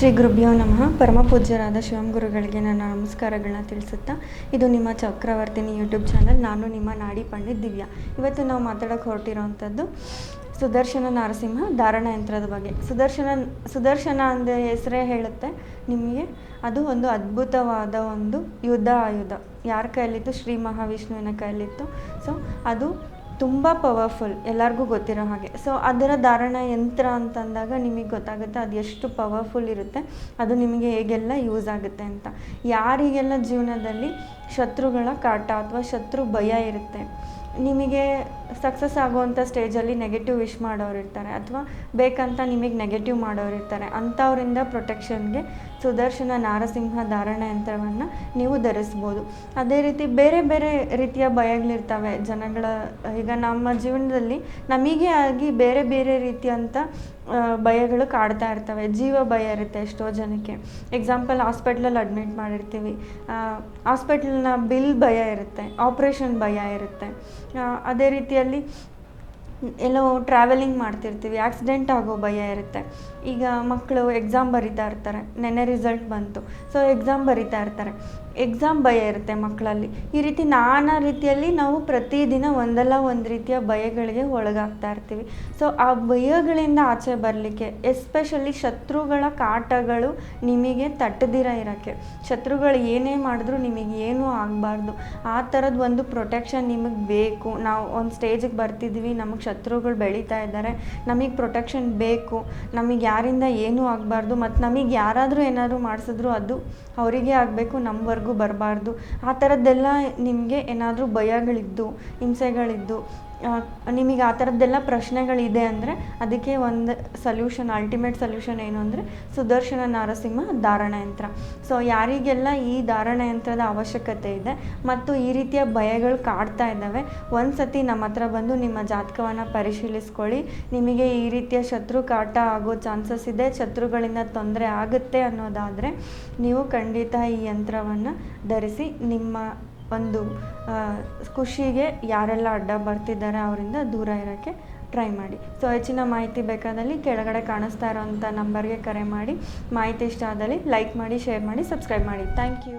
ಶ್ರೀ ಗುರುಭ್ಯೋ ನಮಃ. ಪರಮ ಪೂಜ್ಯರಾದ ಶಿವಂ ಗುರುಗಳಿಗೆ ನನ್ನ ನಮಸ್ಕಾರಗಳನ್ನ ತಿಳಿಸುತ್ತಾ, ಇದು ನಿಮ್ಮ ಚಕ್ರವರ್ತಿನಿ ಯೂಟ್ಯೂಬ್ ಚಾನಲ್, ನಾನು ನಿಮ್ಮ ನಾಡಿ ಪಂಡಿತ್ ದಿವ್ಯಾ. ಇವತ್ತು ನಾವು ಮಾತಾಡೋಕೆ ಹೊರಟಿರೋವಂಥದ್ದು ಸುದರ್ಶನ ನರಸಿಂಹ ಧಾರಣ ಯಂತ್ರದ ಬಗ್ಗೆ. ಸುದರ್ಶನ ಸುದರ್ಶನ ಅಂದರೆ ಹೆಸರೇ ಹೇಳುತ್ತೆ ನಿಮಗೆ? ಅದು ಒಂದು ಅದ್ಭುತವಾದ ಒಂದು ಯುದ್ಧ ಆಯುಧ. ಯಾರ ಕೈಯಲ್ಲಿತ್ತು? ಶ್ರೀ ಮಹಾವಿಷ್ಣುವಿನ ಕೈಯಲ್ಲಿತ್ತು. ಸೊ ಅದು ತುಂಬ ಪವರ್ಫುಲ್ ಎಲ್ಲರಿಗೂ ಗೊತ್ತಿರೋ ಹಾಗೆ. ಸೊ ಅದರ ಧಾರಣ ಯಂತ್ರ ಅಂತಂದಾಗ ನಿಮಗೆ ಗೊತ್ತಾಗುತ್ತೆ ಅದು ಎಷ್ಟು ಪವರ್ಫುಲ್ ಇರುತ್ತೆ, ಅದು ನಿಮಗೆ ಹೇಗೆಲ್ಲ ಯೂಸ್ ಆಗುತ್ತೆ ಅಂತ. ಯಾರಿಗೆಲ್ಲ ಜೀವನದಲ್ಲಿ ಶತ್ರುಗಳ ಕಾಟ ಅಥವಾ ಶತ್ರು ಭಯ ಇರುತ್ತೆ ನಿಮಗೆ ಸಕ್ಸಸ್ ಆಗುವಂಥ ಸ್ಟೇಜಲ್ಲಿ ನೆಗೆಟಿವ್ ವಿಶ್ ಮಾಡೋರು ಇರ್ತಾರೆ ಅಥವಾ ಬೇಕಂತ ನಿಮಗೆ ನೆಗೆಟಿವ್ ಮಾಡೋರು ಇರ್ತಾರೆ ಅಂಥವರಿಂದ ಪ್ರೊಟೆಕ್ಷನ್ಗೆ ಸುದರ್ಶನ ನಾರಸಿಂಹ ಧಾರಣ ಯಂತ್ರವನ್ನು ನೀವು ಧರಿಸ್ಬೋದು. ಅದೇ ರೀತಿ ಬೇರೆ ಬೇರೆ ರೀತಿಯ ಭಯಗಳಿರ್ತವೆ ಜನಗಳ, ಈಗ ನಮ್ಮ ಜೀವನದಲ್ಲಿ ನಮಗೆ ಆಗಿ ಬೇರೆ ಬೇರೆ ರೀತಿಯಂಥ ಭಯಗಳು ಕಾಡ್ತಾ ಇರ್ತವೆ. ಜೀವ ಭಯ ಇರುತ್ತೆ ಎಷ್ಟೋ ಜನಕ್ಕೆ. ಎಕ್ಸಾಂಪಲ್ ಹಾಸ್ಪಿಟ್ಲಲ್ಲಿ ಅಡ್ಮಿಟ್ ಮಾಡಿರ್ತೀವಿ. ಹಾಸ್ಪಿಟ್ಲನ್ನ ಬಿಲ್ ಭಯ ಇರುತ್ತೆ ಆಪ್ರೇಷನ್ ಭಯ ಇರುತ್ತೆ. ಅದೇ ರೀತಿಯಲ್ಲಿ ಎಲ್ಲೋ ಟ್ರಾವೆಲಿಂಗ್ ಮಾಡ್ತಿರ್ತೀವಿ ಆಕ್ಸಿಡೆಂಟ್ ಆಗೋ ಭಯ ಇರುತ್ತೆ. ಈಗ ಮಕ್ಕಳು ಎಕ್ಸಾಮ್ ಬರಿತಾ ಇರ್ತಾರೆ, ನೆನ್ನೆ ರಿಸಲ್ಟ್ ಬಂತು. ಸೊ ಎಕ್ಸಾಮ್ ಬರಿತಾ ಇರ್ತಾರೆ. ಎಕ್ಸಾಮ್ ಭಯ ಇರುತ್ತೆ ಮಕ್ಕಳಲ್ಲಿ. ಈ ರೀತಿ ನಾನಾ ರೀತಿಯಲ್ಲಿ ನಾವು ಪ್ರತಿದಿನ ಒಂದಲ್ಲ ಒಂದು ರೀತಿಯ ಭಯಗಳಿಗೆ ಒಳಗಾಗ್ತಾ ಇರ್ತೀವಿ. ಸೊ ಆ ಭಯಗಳಿಂದ ಆಚೆ ಬರಲಿಕ್ಕೆ ಎಸ್ಪೆಷಲಿ ಶತ್ರುಗಳ ಕಾಟಗಳು ನಿಮಗೆ ತಟ್ಟದಿರ ಇರೋಕ್ಕೆ. ಶತ್ರುಗಳು ಏನೇ ಮಾಡಿದ್ರು ನಿಮಗೆ ಏನೂ ಆಗಬಾರ್ದು. ಆ ಥರದ ಒಂದು ಪ್ರೊಟೆಕ್ಷನ್ ನಿಮಗೆ ಬೇಕು. ನಾವು ಒಂದು ಸ್ಟೇಜಿಗೆ ಬರ್ತಿದ್ವಿ, ನಮಗೆ ಶತ್ರುಗಳು ಬೆಳೀತಾ ಇದ್ದಾರೆ. ನಮಗೆ ಪ್ರೊಟೆಕ್ಷನ್ ಬೇಕು. ನಮಗೆ ಯಾರಿಂದ ಏನೂ ಆಗಬಾರ್ದು. ಮತ್ತು ನಮಗೆ ಯಾರಾದರೂ ಏನಾದರೂ ಮಾಡಿಸಿದ್ರು ಅದು ಅವರಿಗೆ ಆಗಬೇಕು ನಮ್ಮವರೆಗೂ ಬರಬಾರ್ದು. ಆ ಥರದ್ದೆಲ್ಲ ನಿಮಗೆ ಏನಾದರೂ ಭಯಗಳಿದ್ದು ಹಿಂಸೆಗಳಿದ್ದು ನಿಮಗೆ ಆ ಥರದ್ದೆಲ್ಲ ಪ್ರಶ್ನೆಗಳಿದೆ ಅಂದರೆ ಅದಕ್ಕೆ ಒಂದು ಸಲ್ಯೂಷನ್ ಅಲ್ಟಿಮೇಟ್ ಸಲ್ಯೂಷನ್ ಏನು ಅಂದರೆ ಸುದರ್ಶನ ನರಸಿಂಹ ಧಾರಣಯಂತ್ರ. ಸೊ ಯಾರಿಗೆಲ್ಲ ಈ ಧಾರಣಯಂತ್ರದ ಅವಶ್ಯಕತೆ ಇದೆ ಮತ್ತು ಈ ರೀತಿಯ ಭಯಗಳು ಕಾಡ್ತಾ ಇದ್ದಾವೆ ಒಂದು ಸತಿ ನಮ್ಮ ಹತ್ರ ಬಂದು ನಿಮ್ಮ ಜಾತಕವನ್ನು ಪರಿಶೀಲಿಸ್ಕೊಳ್ಳಿ. ನಿಮಗೆ ಈ ರೀತಿಯ ಶತ್ರು ಕಾಟ ಆಗೋ ಚಾನ್ಸಸ್ ಇದೆ, ಶತ್ರುಗಳಿಂದ ತೊಂದರೆ ಆಗುತ್ತೆ ಅನ್ನೋದಾದರೆ ನೀವು ಖಂಡಿತ ಈ ಯಂತ್ರವನ್ನು ಧರಿಸಿ ನಿಮ್ಮ ಒಂದು ಖುಷಿಗೆ ಯಾರೆಲ್ಲ ಅಡ್ಡ ಬರ್ತಿದ್ದಾರೆ ಅವರಿಂದ ದೂರ ಇರೋಕ್ಕೆ ಟ್ರೈ ಮಾಡಿ. ಸೊ ಹೆಚ್ಚಿನ ಮಾಹಿತಿ ಬೇಕಾದಲ್ಲಿ ಕೆಳಗಡೆ ಕಾಣಿಸ್ತಾ ಇರೋಂಥ ನಂಬರ್ಗೆ ಕರೆ ಮಾಡಿ. ಮಾಹಿತಿ ಇಷ್ಟ ಆದಲ್ಲಿ ಲೈಕ್ ಮಾಡಿ ಶೇರ್ ಮಾಡಿ ಸಬ್ಸ್ಕ್ರೈಬ್ ಮಾಡಿ. Thank you